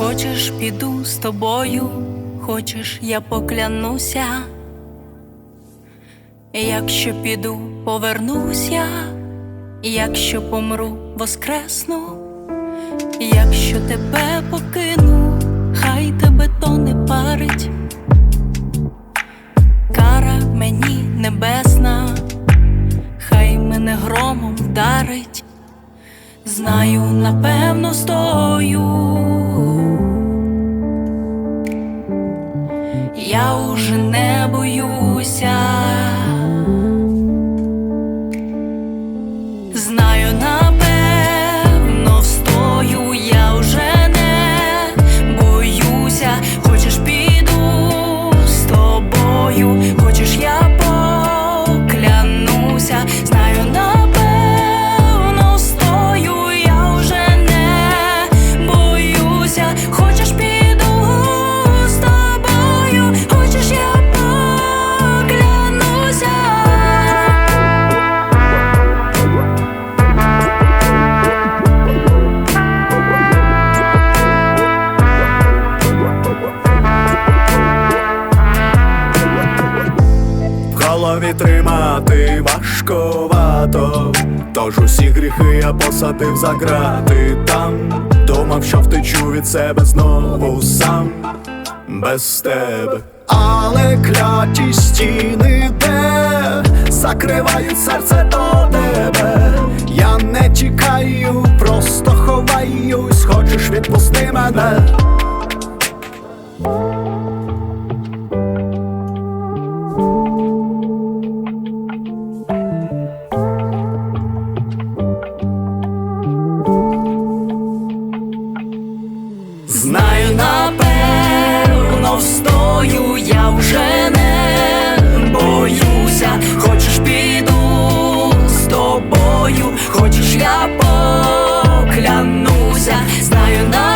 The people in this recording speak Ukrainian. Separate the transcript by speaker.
Speaker 1: Хочеш, піду з тобою, хочеш, я поклянуся. Якщо піду, повернуся, якщо помру, воскресну, якщо тебе покину, хай тебе то не парить. Кара мені небесна, хай мене громом вдарить. Знаю, напевно, стою.
Speaker 2: В тримати важковато, тож усі гріхи я посадив за грати там, думав, що втечу від себе знову сам, без тебе. Але кляті стіни, де закривають серце до тебе. Я не тікаю, просто ховаюсь, хочеш відпусти мене.
Speaker 1: Хочеш я поклянуся. Знаю, напевно.